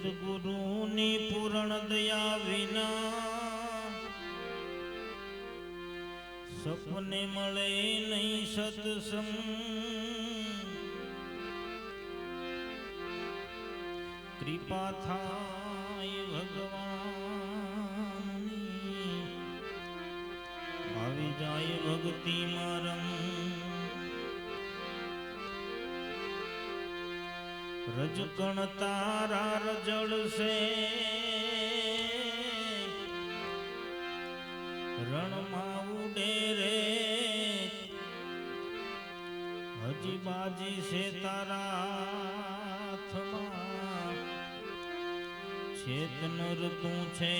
સદગુરુની પૂરણ દયા વિના સપને મળે નહીં સત્સંગ. કૃપા થાય ભગવાન આવી જાય ભક્તિ મારમ. રજકણ તારા રજળશે રણમાં ઉડે રે. હજી બાજી છે તારા ચેતન ઋતુ છે.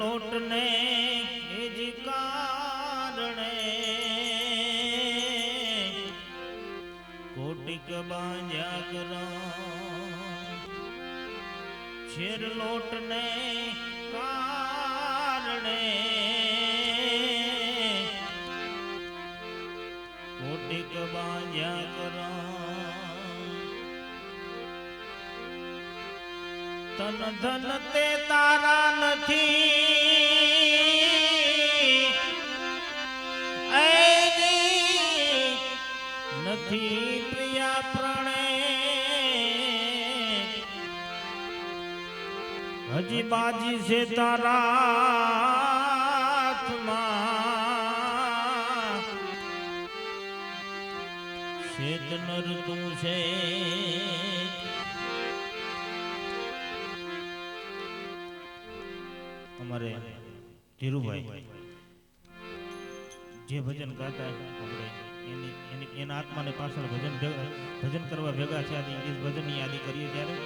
લોટને જ કારણે કોટિક બાંધ્યા કર. છેર લોટને કારણે કોટિક બાંધ્યા કર. તન ધન તે તારા નથી. હજી બાજી છે તારા હાથમાં. શેત નરતું છે. અમારે ધીરુભાઈ, જે ભજન ગાતા એની એની આત્માને પાછળ ભજન ભજન કરવા ભેગા છે આજે એ ભજનની યાદી કરીએ ત્યારે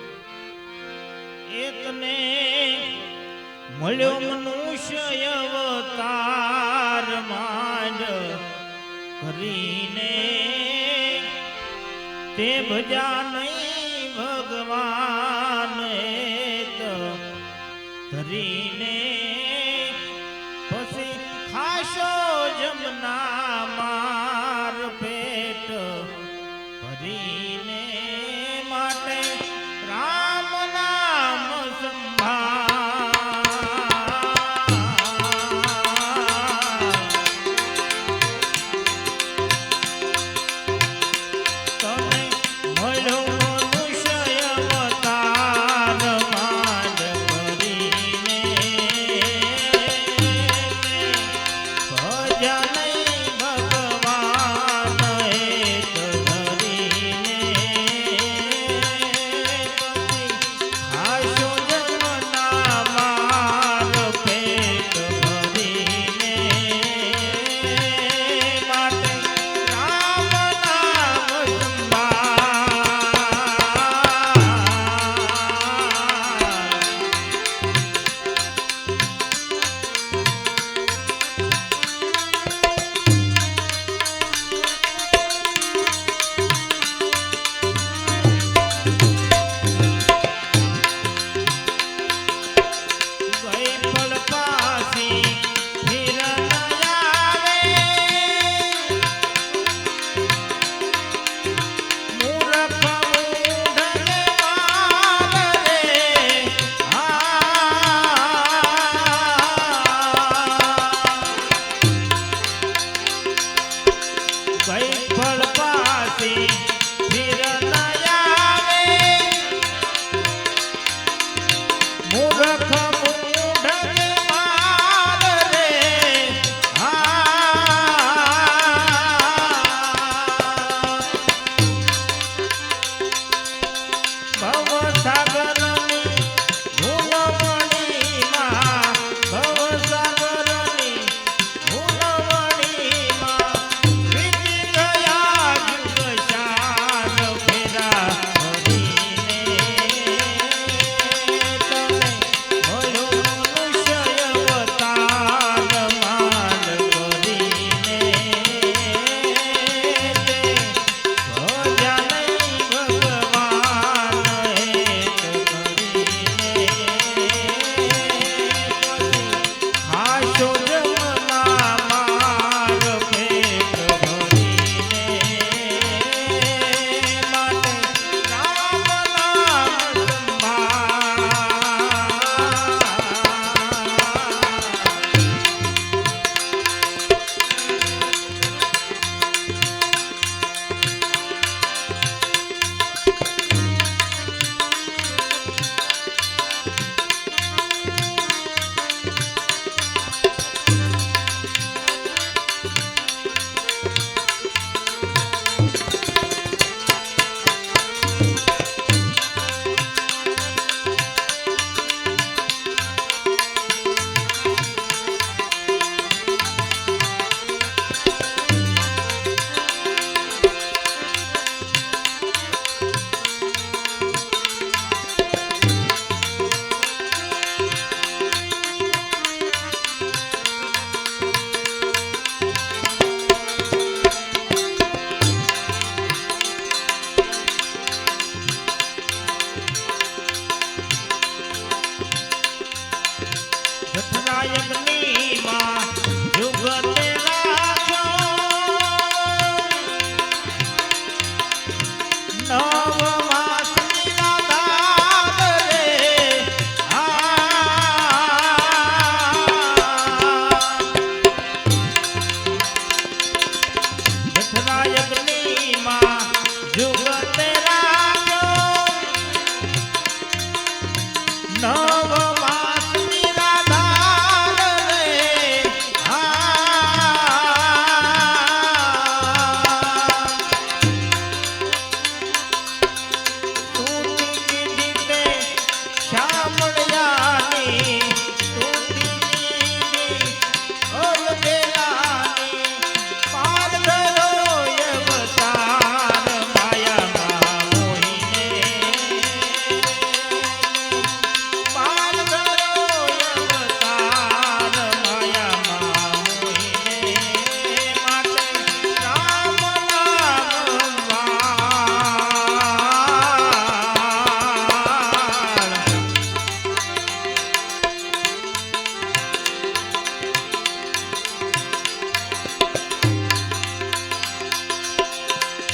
એકને મળ્યો મનુષ્ય અવતાર માંડ કરીને. તે ભજા નહીં ભગવાન ધરીને પછી ખાશો જમના કઈ ફળ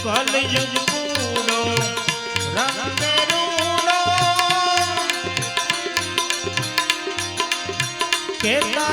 કલયુગ કૂડો રંગ રૂડો કેતન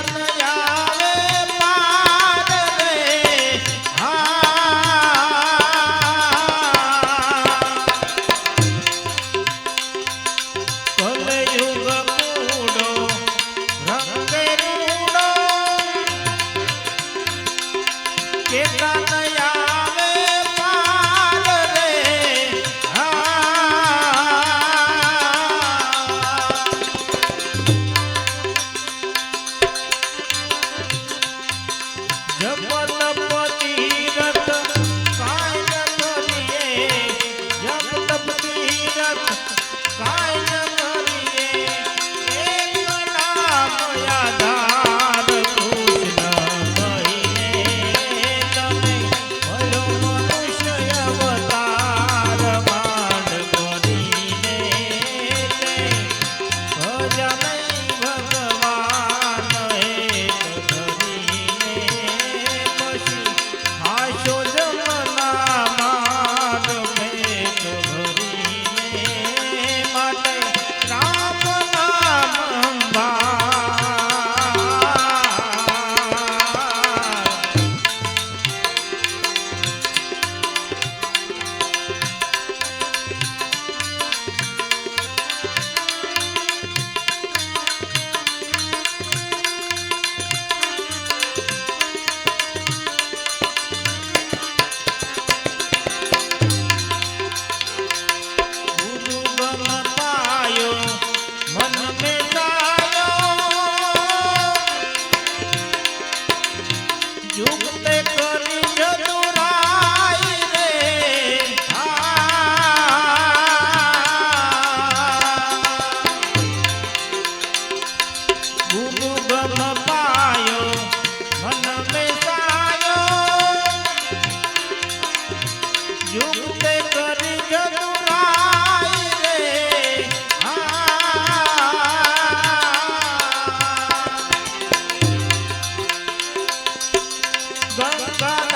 বাবা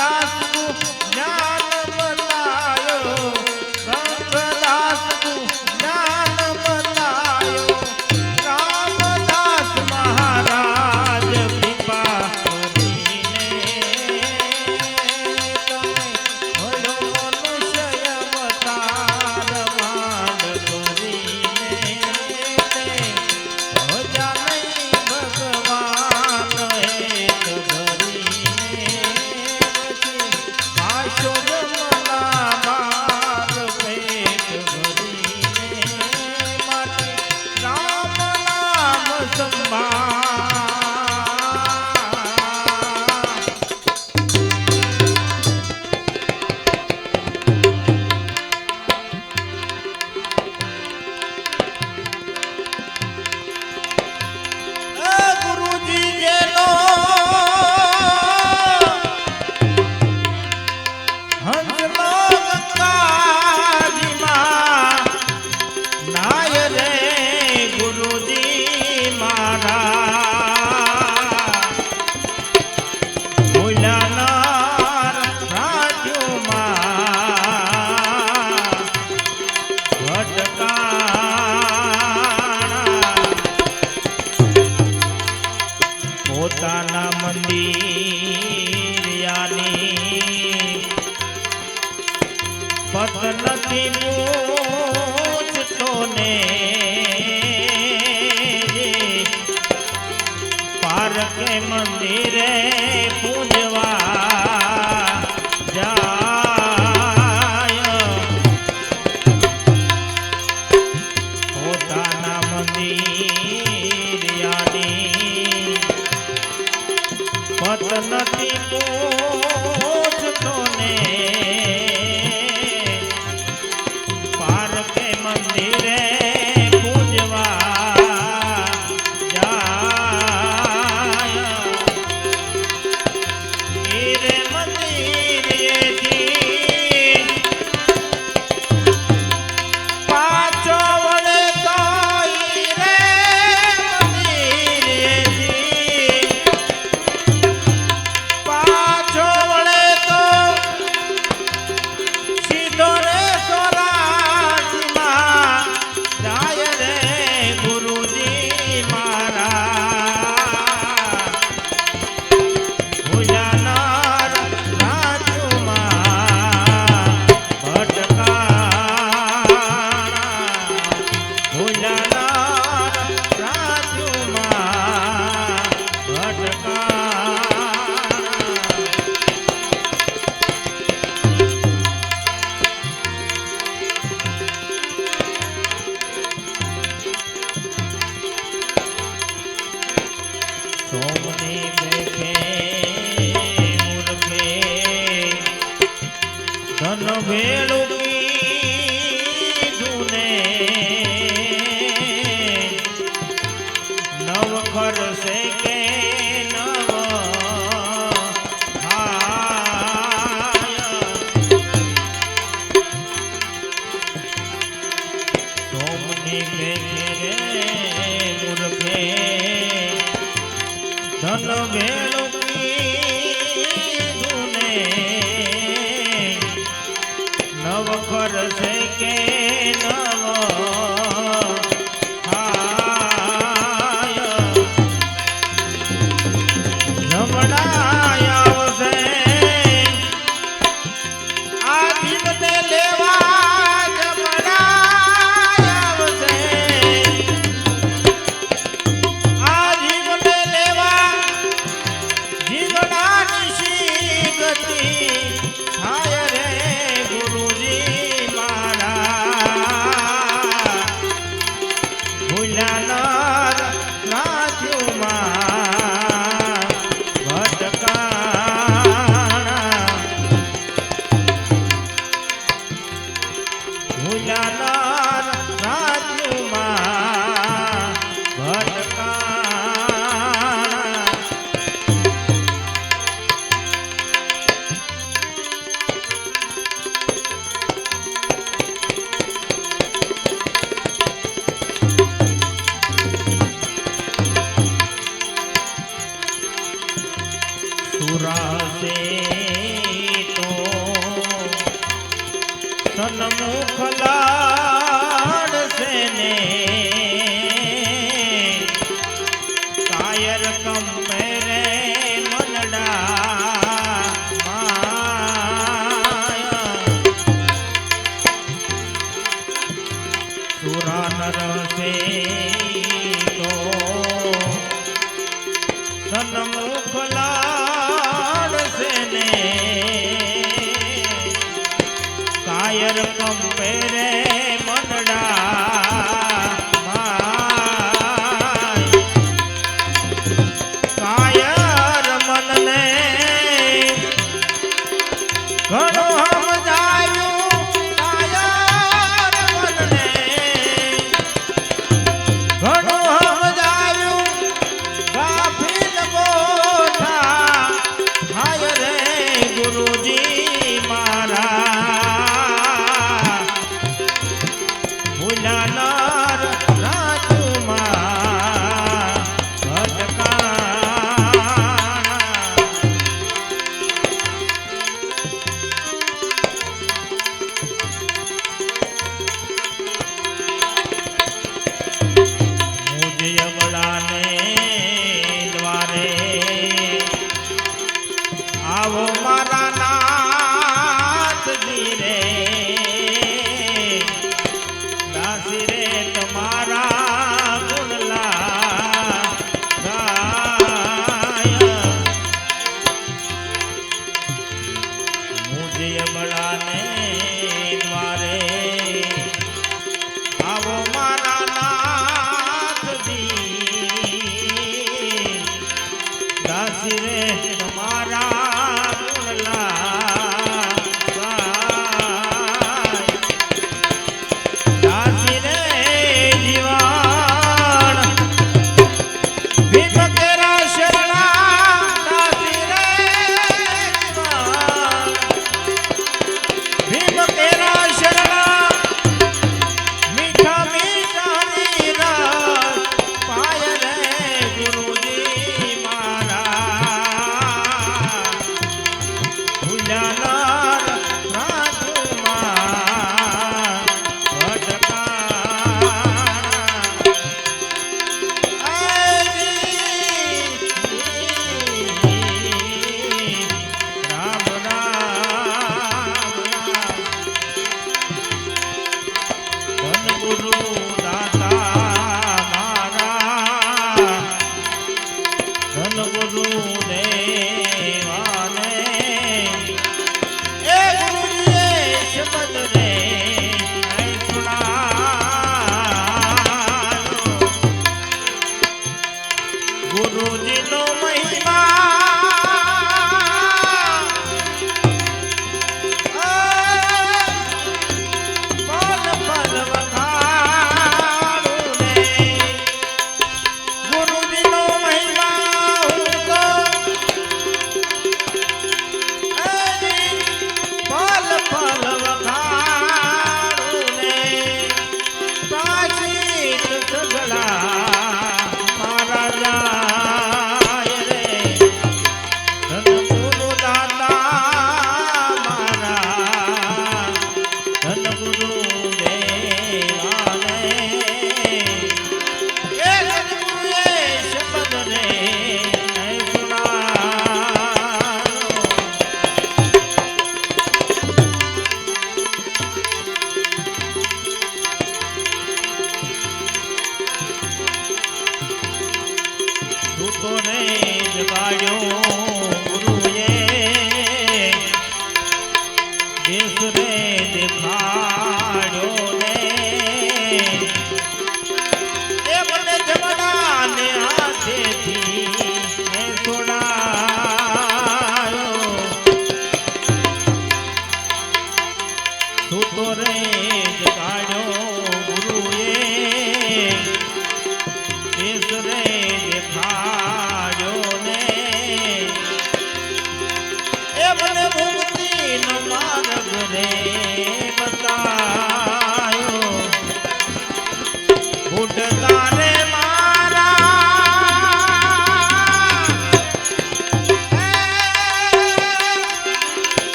મંદિરે પૂજવા. નવ ખરસે કે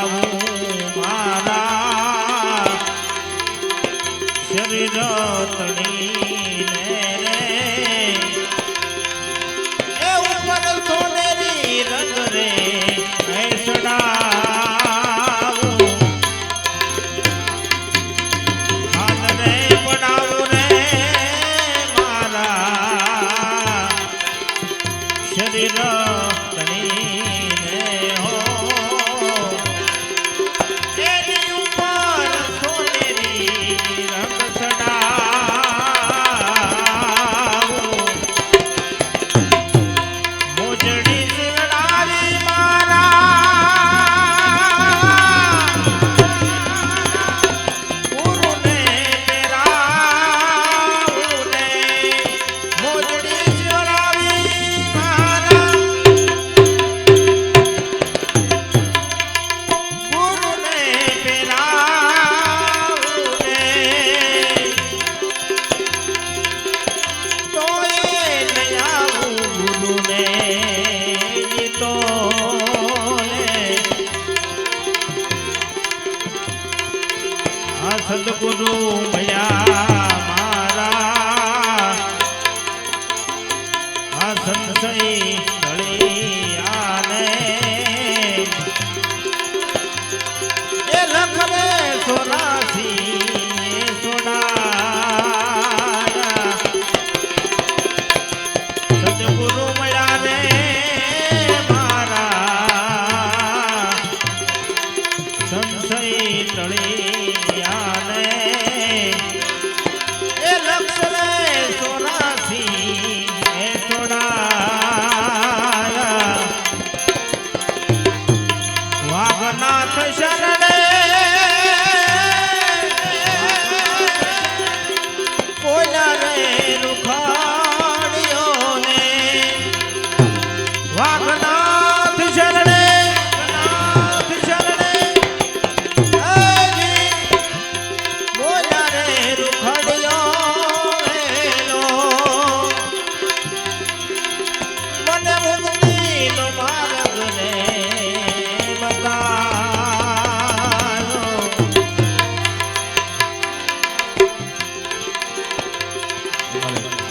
આવું મારા શરીર તણી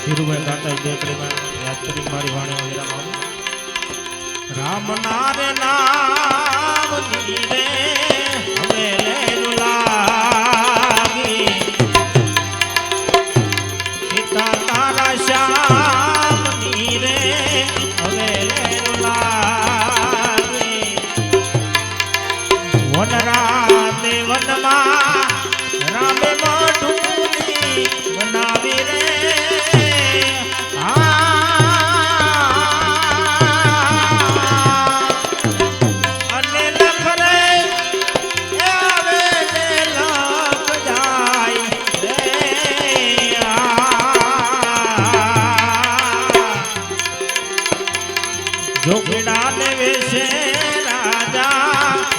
ધીરુભાઈ કાંતા જય પ્રેમા યાદ કરી મારી વાણી વગેરેમાં રામ નારે નામ ધીરે હવે લે લુલા જોગડા દેવે છે રાજા.